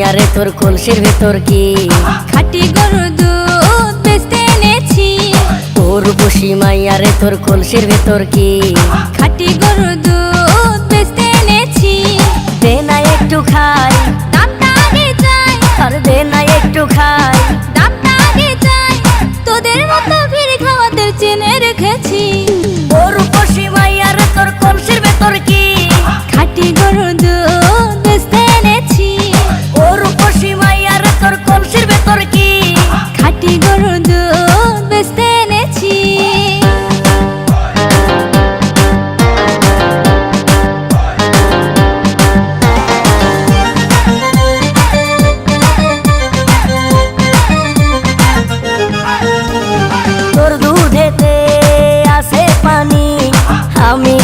রে তোর কলসির ভেতর কি? খাটি গরুর দুধ বেচতে এনেছি। তোর বসি তোর কলসির ভেতর কি? খাটি গরুর দুধ বেচতে এনেছি। দে না একটু খাই। দামটা আগে চাই। আর দে না একটু খাই। দামটা আগে চাই। তোদের মতো ভিড় খাওয়াদের চেনে রেখেছি। বসি মাইয়া রে তোর কলসির ভেতর কি?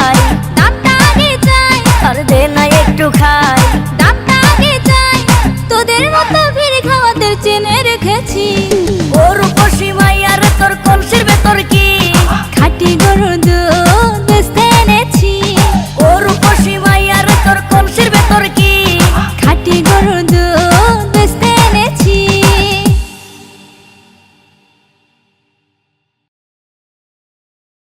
খাই আর দে একটু খাই। দাঁতারে যাই তোদের মতো ভিড় চেনে রেখেছি। ওর উপসীমাই আর তোর কলসির ভেতর কি